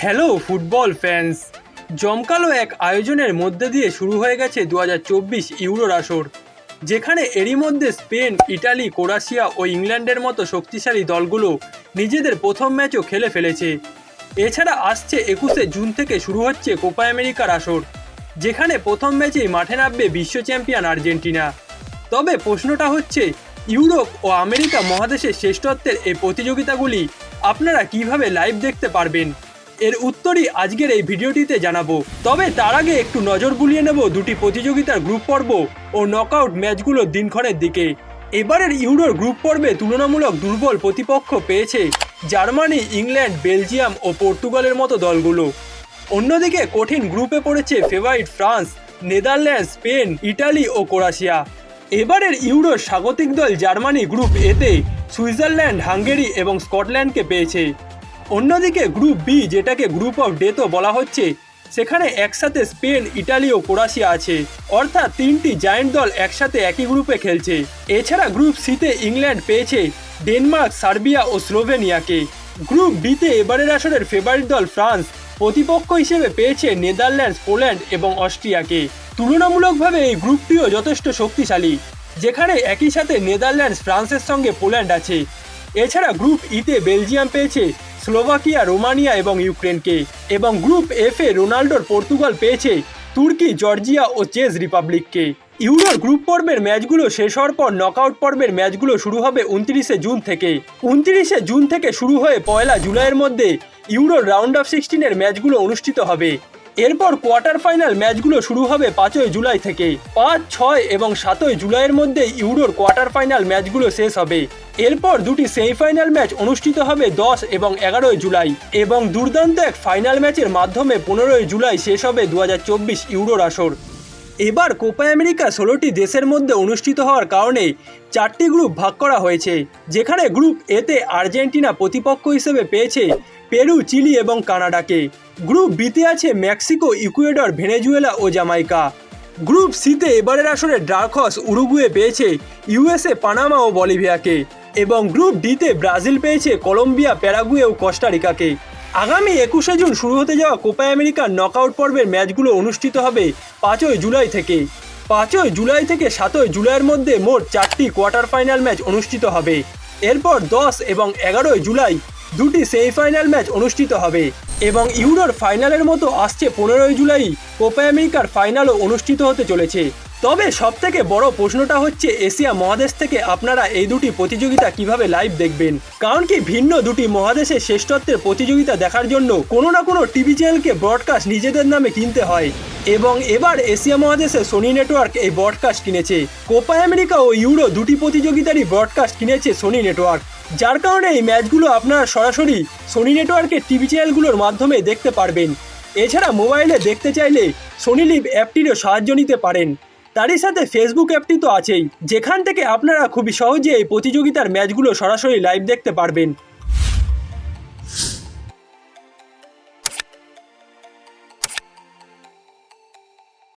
Hello football fans জমকালো এক আয়োজনের মধ্যে দিয়ে শুরু হয়ে গেছে দু হাজার চব্বিশ ইউরোর আসর, যেখানে এরই মধ্যে স্পেন, ইটালি, ক্রোয়েশিয়া ও ইংল্যান্ডের মতো শক্তিশালী দলগুলো নিজেদের প্রথম ম্যাচও খেলে ফেলেছে। এছাড়া আসছে একুশে জুন থেকে শুরু হচ্ছে কোপা আমেরিকার আসর, যেখানে প্রথম ম্যাচেই মাঠে নামবে বিশ্ব চ্যাম্পিয়ন আর্জেন্টিনা। তবে প্রশ্নটা হচ্ছে, ইউরোপ ও আমেরিকা মহাদেশের শ্রেষ্ঠত্বের এই প্রতিযোগিতাগুলি আপনারা কীভাবে লাইভ দেখতে পারবেন? এর উত্তরই আজকের এই ভিডিওটিতে জানাব। তবে তার আগে একটু নজর বুলিয়ে নেব দুটি প্রতিযোগিতার গ্রুপ পর্ব ও নকআউট ম্যাচগুলোর দিনক্ষণের দিকে। এবারের ইউরোর গ্রুপ পর্বে তুলনামূলক দুর্বল প্রতিপক্ষ পেয়েছে জার্মানি, ইংল্যান্ড, বেলজিয়াম ও পর্তুগালের মতো দলগুলো। অন্যদিকে কঠিন গ্রুপে পড়েছে favourite France Netherland Spain, Italy ও ক্রোয়েশিয়া। এবারের ইউরোর স্বাগতিক দল জার্মানি গ্রুপ এতে সুইজারল্যান্ড, হাঙ্গেরি এবং স্কটল্যান্ডকে পেয়েছে। অন্যদিকে গ্রুপ বি যেটাকে গ্রুপ অফ ডেথও বলা হচ্ছে, সেখানে একসাথে স্পেন, ইটালি ও ক্রোয়েশিয়া আছে। অর্থাৎ তিনটি জায়েন্ট দল একসাথে একই গ্রুপে খেলছে। এছাড়া গ্রুপ সিতে ইংল্যান্ড পেয়েছে ডেনমার্ক, সার্বিয়া ও স্লোভেনিয়াকে। গ্রুপ বিতে এবারের আসরের ফেভারিট দল ফ্রান্স, প্রতিপক্ষ হিসেবে পেয়েছে নেদারল্যান্ডস, পোল্যান্ড এবং অস্ট্রিয়াকে। তুলনামূলকভাবে এই গ্রুপটিও যথেষ্ট শক্তিশালী, যেখানে একই সাথে নেদারল্যান্ডস, ফ্রান্সের সঙ্গে পোল্যান্ড আছে। এছাড়া গ্রুপ ইতে বেলজিয়াম পেয়েছে স্লোভাকিয়া, রোমানিয়া এবং ইউক্রেনকে এবং গ্রুপ এফ এ রোনাল্ডোর পর্তুগাল পেয়েছে তুর্কি, জর্জিয়া ও চেজ রিপাবলিককে। ইউরোর গ্রুপ পর্বের ম্যাচগুলো শেষ হওয়ার পর নকআউট পর্বের ম্যাচগুলো শুরু হবে উনত্রিশে জুন থেকে। উনত্রিশে জুন থেকে শুরু হয়ে পয়লা জুলাইয়ের মধ্যে ইউরোর রাউন্ড অফ সিক্সটিনের ম্যাচগুলো অনুষ্ঠিত হবে। এরপর কোয়ার্টার ফাইনাল ম্যাচগুলো শুরু হবে পাঁচই জুলাই থেকে। পাঁচ, ছয় এবং সাতই জুলাইয়ের মধ্যে ইউরোর কোয়ার্টার ফাইনাল ম্যাচগুলো শেষ হবে। এরপর দুটি সেমিফাইনাল ম্যাচ অনুষ্ঠিত হবে দশ এবং এগারোই জুলাই। এবং দুর্দান্ত এক ফাইনাল ম্যাচের মাধ্যমে পনেরোই জুলাই শেষ হবে দু হাজার চব্বিশ ইউরোর আসর এবার কোপা আমেরিকা ষোলোটি দেশের মধ্যে অনুষ্ঠিত হওয়ার কারণে চারটি গ্রুপ ভাগ করা হয়েছে, যেখানে গ্রুপ এতে আর্জেন্টিনা প্রতিপক্ষ হিসেবে পেয়েছে পেরু, চিলি এবং কানাডাকে। গ্রুপ বিতে আছে মেক্সিকো, ইকুয়েডর, ভেনেজুয়েলা ও জামাইকা গ্রুপ সিতে এবারের আসরে ড্রাকস উরুগুয়ে পেয়েছে ইউএসএ, পানামা ও বলিভিয়াকে। এবং গ্রুপ ডিতে ব্রাজিল পেয়েছে কলম্বিয়া, প্যারাগুয়ে ও কোস্টারিকাকে আগামী একুশে জুন শুরু হতে যাওয়া কোপা আমেরিকার নকআউট পর্বের ম্যাচগুলো অনুষ্ঠিত হবে পাঁচই জুলাই থেকে। পাঁচই জুলাই থেকে সাতই জুলাইয়ের মধ্যে মোট চারটি কোয়ার্টার ফাইনাল ম্যাচ অনুষ্ঠিত হবে। এরপর দশ এবং এগারোই জুলাই দুটি সেমিফাইনাল ম্যাচ অনুষ্ঠিত হবে এবং ইউরোর ফাইনালের মতো আসছে পনেরোই জুলাই কোপা আমেরিকার ফাইনালও অনুষ্ঠিত হতে চলেছে। তবে সবথেকে বড় প্রশ্নটা হচ্ছে, এশিয়া মহাদেশ থেকে আপনারা এই দুটি প্রতিযোগিতা কীভাবে লাইভ দেখবেন? কারণ কি ভিন্ন দুটি মহাদেশের শ্রেষ্ঠত্বের প্রতিযোগিতা দেখার জন্য কোনো না কোনো টিভি চ্যানেলকে ব্রডকাস্ট নিজেদের নামে কিনতে হয়। এবং এবার এশিয়া মহাদেশে সোনি নেটওয়ার্ক এই ব্রডকাস্ট কিনেছে। কোপা আমেরিকা ও ইউরো দুটি প্রতিযোগিতারই ব্রডকাস্ট কিনেছে সোনি নেটওয়ার্ক যার কারণে এই ম্যাচগুলো আপনারা সরাসরি সোনি নেটওয়ার্কের টিভি চ্যানেলগুলোর মাধ্যমে দেখতে পারবেন। এছাড়া মোবাইলে দেখতে চাইলে সোনি লিভ অ্যাপটিরও সাহায্য নিতে পারেন। তারই সাথে ফেসবুক অ্যাপটি তো আছেই, যেখান থেকে আপনারা খুবই সহজে এই প্রতিযোগিতার ম্যাচগুলো সরাসরি লাইভ দেখতে পারবেন।